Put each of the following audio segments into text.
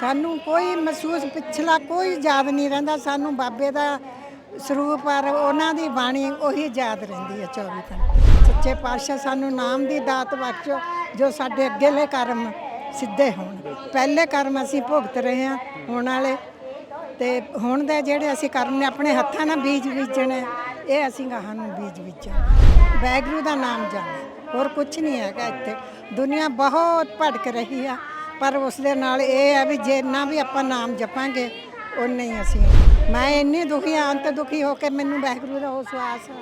ਸਾਨੂੰ ਕੋਈ ਮਹਿਸੂਸ, ਪਿਛਲਾ ਕੋਈ ਯਾਦ ਨਹੀਂ ਰਹਿੰਦਾ। ਸਾਨੂੰ ਬਾਬੇ ਦਾ ਸਰੂਪ ਔਰ ਉਹਨਾਂ ਦੀ ਬਾਣੀ ਉਹੀ ਯਾਦ ਰਹਿੰਦੀ ਹੈ 24 ਘੰਟੇ। ਸੱਚੇ ਪਾਤਸ਼ਾਹ ਸਾਨੂੰ ਨਾਮ ਦੀ ਦਾਤ ਬਖਸ਼ੋ, ਜੋ ਸਾਡੇ ਅੱਗੇਲੇ ਕਰਮ ਸਿੱਧੇ ਹੋਣ। ਪਹਿਲੇ ਕਰਮ ਅਸੀਂ ਭੁਗਤ ਰਹੇ ਹਾਂ ਹੁਣ ਵਾਲੇ। ਤੇ ਹੁਣ ਦੇ ਜਿਹੜੇ ਅਸੀਂ ਕਰਮ ਨੇ, ਆਪਣੇ ਹੱਥਾਂ ਨਾਲ ਬੀਜ ਬੀਜਣੇ, ਇਹ ਅਸੀਂ ਗਾਹਾਂ ਨੂੰ ਬੀਜ ਬੀਜਾਂਗੇ। ਵੈਗਰੂ ਦਾ ਨਾਮ ਜਾਣਾ। ਹੋਰ ਕੁਝ ਨਹੀਂ ਹੈਗਾ ਇੱਥੇ। ਦੁਨੀਆ ਬਹੁਤ ਭਟਕ ਰਹੀ ਆ। ਪਰ ਉਸ ਦੇ ਨਾਲ ਇਹ ਹੈ ਵੀ ਜਿੰਨਾ ਵੀ ਆਪਾਂ ਨਾਮ ਜਪਾਂਗੇ ਉਨਾ ਹੀ ਅਸੀਂ। ਮੈਂ ਇੰਨੀ ਦੁਖੀ ਹਾਂ ਅੰਤ ਦੁਖੀ ਹੋ ਕੇ ਮੈਨੂੰ ਵਾਹਿਗੁਰੂ ਦਾ ਉਹ ਸਵਾਸ ਆ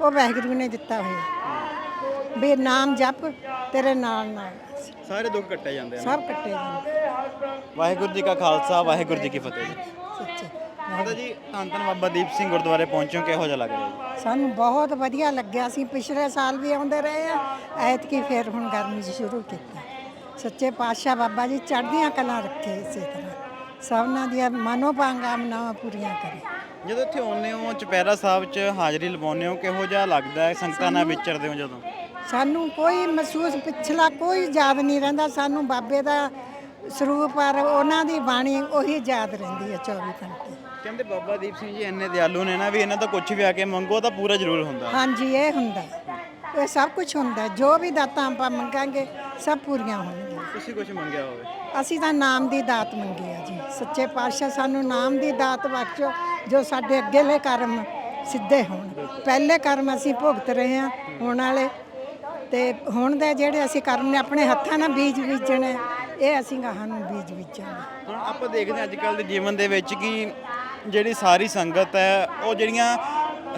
ਉਹ ਵਾਹਿਗੁਰੂ ਨੇ ਦਿੱਤਾ ਹੋਇਆ। ਵੀ ਨਾਮ ਜਪ ਤੇਰੇ ਨਾਲ ਨਾਲ। ਸਾਰੇ ਦੁੱਖ ਕੱਟੇ ਜਾਂਦੇ ਆ ਸਭ ਕੱਟੇ ਜਾਂਦੇ। ਵਾਹਿਗੁਰੂ ਜੀ ਕਾ ਖਾਲਸਾ ਵਾਹਿਗੁਰੂ ਜੀ ਕੀ ਫਤਿਹ। ਜੀ ਸੱਚੇ। ਮਾਤਾ ਜੀ ਧੰਨ ਧੰਨ ਬਾਬਾ ਦੀਪ ਸਿੰਘ ਗੁਰਦੁਆਰੇ ਪਹੁੰਚੋ ਕਿਹੋ ਜਿਹਾ ਲੱਗ ਰਿਹਾ ਜੀ? ਸਾਨੂੰ ਬਹੁਤ ਵਧੀਆ ਲੱਗਿਆ। ਸੀ ਪਿਛਲੇ ਸਾਲ ਵੀ ਆਉਂਦੇ ਰਹੇ ਆ ਐਤਕੀ ਫੇਰ ਹੁਣ ਗਰਮੀ 'ਚ ਸ਼ੁਰੂ ਕੀਤਾ। ਸੱਚੇ ਪਾਤਸ਼ਾਹ ਬਾਬਾ ਜੀ ਚੜ੍ਹਦੀਆਂ ਕਲਾਂ ਰੱਖੇ ਇਸੇ ਤਰ੍ਹਾਂ। ਸਭਨਾਂ ਦੀਆਂ ਮਨੋਭਾਂਗਾਮਨਾਵਾਂ ਪੂਰੀਆਂ ਕਰੇ। ਜਦੋਂ ਇੱਥੇ ਆਉਂਦੇ ਹੋ ਚੁਪਹਿਰਾ ਸਾਹਿਬ 'ਚ ਹਾਜ਼ਰੀ ਲਵਾਉਂਦੇ ਹੋ ਕਿਹੋ ਜਿਹਾ ਲੱਗਦਾ ਹੈ? ਸੰਗਤਾਂ ਨਾਲ ਵਿਚਰਦੇ ਹੋ ਜਦੋਂ? ਸਾਨੂੰ ਕੋਈ ਮਹਿਸੂਸ ਪਿਛਲਾ ਕੋਈ ਯਾਦ ਨਹੀਂ ਰਹਿੰਦਾ। ਸਾਨੂੰ ਬਾਬੇ ਦਾ ਸਰੂਪ ਔਰ ਉਹਨਾਂ ਦੀ ਬਾਣੀ ਉਹੀ ਯਾਦ ਰਹਿੰਦੀ ਹੈ 24 ਘੰਟੇ। ਕਹਿੰਦੇ ਬਾਬਾ ਦੀਪ ਸਿੰਘ ਜੀ ਇੰਨੇ ਦਿਆਲੂ ਨੇ ਨਾ ਵੀ ਇਹਨਾਂ ਤੋਂ ਕੁਝ ਵੀ ਆ ਕੇ ਮੰਗੋ ਤਾਂ ਪੂਰਾ ਜ਼ਰੂਰ ਹੁੰਦਾ। ਹਾਂਜੀ ਇਹ ਹੁੰਦਾ। ਇਹ ਸਭ ਕੁਝ ਹੁੰਦਾ। ਜੋ ਵੀ ਦਾਤਾਂ ਆਪਾਂ ਮੰਗਾਂਗੇ ਸਭ ਪੂਰੀਆਂ ਹੋਣਗੀਆਂ। ਤੁਸੀਂ ਕੁਝ ਮੰਗਿਆ ਹੋਵੇ? ਅਸੀਂ ਤਾਂ ਨਾਮ ਦੀ ਦਾਤ ਮੰਗੀ ਆ ਜੀ। ਸੱਚੇ ਪਾਤਸ਼ਾਹ ਸਾਨੂੰ ਨਾਮ ਦੀ ਦਾਤ ਬਖਸ਼ੋ ਜੋ ਸਾਡੇ ਅੱਗੇਲੇ ਕਰਮ ਸਿੱਧੇ ਹੋਣ। ਪਹਿਲੇ ਕਰਮ ਅਸੀਂ ਭੁਗਤ ਰਹੇ ਹਾਂ ਹੁਣ ਵਾਲੇ। ਤੇ ਹੁਣ ਦੇ ਜਿਹੜੇ ਅਸੀਂ ਕਰਮ ਨੇ ਆਪਣੇ ਹੱਥਾਂ ਨਾਲ ਬੀਜ ਬੀਜਣੇ ਇਹ ਅਸੀਂ ਗਾਹਾਂ ਨੂੰ ਬੀਜ ਬੀਜਾਂਗੇ। ਹੁਣ ਆਪਾਂ ਦੇਖਦੇ ਹਾਂ ਅੱਜ ਕੱਲ੍ਹ ਦੇ ਜੀਵਨ ਦੇ ਵਿੱਚ ਕਿ ਜਿਹੜੀ ਸਾਰੀ ਸੰਗਤ ਹੈ ਉਹ ਜਿਹੜੀਆਂ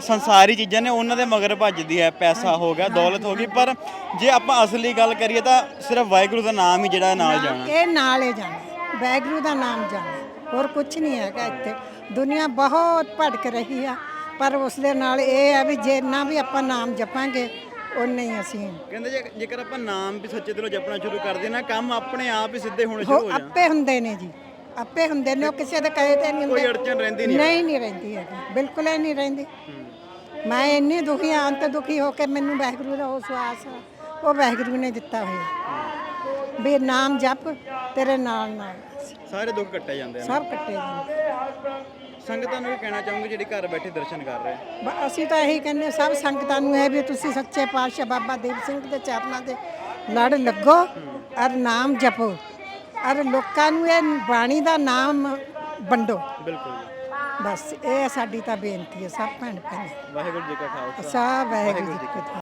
ਸੰਸਾਰੀ ਚੀਜ਼ਾਂ ਨੇ ਉਹਨਾਂ ਦੇ ਮਗਰ ਭੱਜਦੀ ਹੈ ਪੈਸਾ ਹੋ ਗਿਆ ਦੌਲਤ ਹੋ ਗਈ ਪਰ ਜੇ ਆਪਾਂ ਅਸਲੀ ਗੱਲ ਕਰੀਏ ਤਾਂ ਸਿਰਫ ਵਾਹਿਗੁਰੂ ਦਾ ਨਾਮ ਹੀ ਜਿਹੜਾ ਨਾਲ ਜਾਣਾ। ਇਹ ਨਾਲ ਹੀ ਜਾਣਾ ਵੈਗਰੂ ਦਾ ਨਾਮ ਜਾਣਾ ਹੋਰ ਕੁਝ ਨਹੀਂ ਹੈਗਾ ਇੱਥੇ। ਦੁਨੀਆ ਬਹੁਤ ਭਟਕ ਰਹੀ ਆ ਪਰ ਉਸ ਦੇ ਨਾਲ ਇਹ ਹੈ ਵੀ ਜਿੰਨਾ ਵੀ ਆਪਾਂ ਨਾਮ ਜਪਾਂਗੇ ਉਨਾ ਹੀ ਅਸੀਂ ਕਹਿੰਦੇ ਜੇ ਜੇਕਰ ਆਪਾਂ ਨਾਮ ਵੀ ਸੱਚੇ ਦਿਲੋਂ ਜਪਣਾ ਸ਼ੁਰੂ ਕਰਦੇ ਨਾ ਕੰਮ ਆਪਣੇ ਆਪ ਹੀ ਸਿੱਧੇ ਹੋਣੇ ਸ਼ੁਰੂ ਹੋ ਜਾਣ। ਆਪੇ ਹੁੰਦੇ ਨੇ ਜੀ। ਆਪੇ ਹੁੰਦੇ ਨੇ ਉਹ ਕਿਸੇ ਦੇ ਕਹੇ ਤੇ ਨਹੀਂ ਕੋਈ ਹੁੰਦੇ। ਅੜਚਨ ਰਹਿੰਦੀ ਨਹੀਂ ਨਹੀਂ ਨਹੀਂ ਰਹਿੰਦੀ ਹੈਗੀ ਬਿਲਕੁਲ ਹੀ ਨਹੀਂ ਰਹਿੰਦੀ। ਮੈਂ ਇੰਨੀ ਦੁਖੀ ਹਾਂ ਅੰਤ ਦੁਖੀ ਹੋ ਕੇ ਮੈਨੂੰ ਵਾਹਿਗੁਰੂ ਦਾ ਉਹ ਸਵਾਸ ਆ ਉਹ ਵਾਹਿਗੁਰੂ ਨੇ ਦਿੱਤਾ ਹੋਇਆ। ਵੀ ਨਾਮ ਜਪ ਤੇਰੇ ਨਾਲ ਨਾਲ। ਸਾਰੇ ਦੁੱਖ ਕੱਟੇ ਜਾਂਦੇ ਆ ਸਭ ਕੱਟੇ ਜਾਂਦੇ। ਸੰਗਤਾਂ ਨੂੰ ਵੀ ਕਹਿਣਾ ਚਾਹੂੰਗੀ ਜਿਹੜੀ ਘਰ ਬੈਠੇ ਦਰਸ਼ਨ ਕਰ ਰਹੇ ਅਸੀਂ ਤਾਂ ਇਹੀ ਕਹਿੰਦੇ ਹਾਂ ਸਭ ਸੰਗਤਾਂ ਨੂੰ ਇਹ ਵੀ ਤੁਸੀਂ ਸੱਚੇ ਪਾਤਸ਼ਾਹ ਬਾਬਾ ਦੀਪ ਸਿੰਘ ਦੇ ਚਰਨਾਂ ਦੇ ਲੜ ਲੱਗੋ ਔਰ ਨਾਮ ਜਪੋ। ਔਰ ਲੋਕਾਂ ਨੂੰ ਇਹ ਬਾਣੀ ਦਾ ਨਾਮ ਵੰਡੋ। ਬਿਲਕੁਲ ਬਸ ਇਹ ਸਾਡੀ ਤਾਂ ਬੇਨਤੀ ਹੈ ਸਭ ਭੈਣ ਭੈਣ ਵਾਹਿਗੁਰੂ ਜੀ ਕਾ ਖਾਲਸਾ। ਸਭ ਵਾਹਿਗੁਰੂ ਜੀ ਕੀ ਫਤਿਹ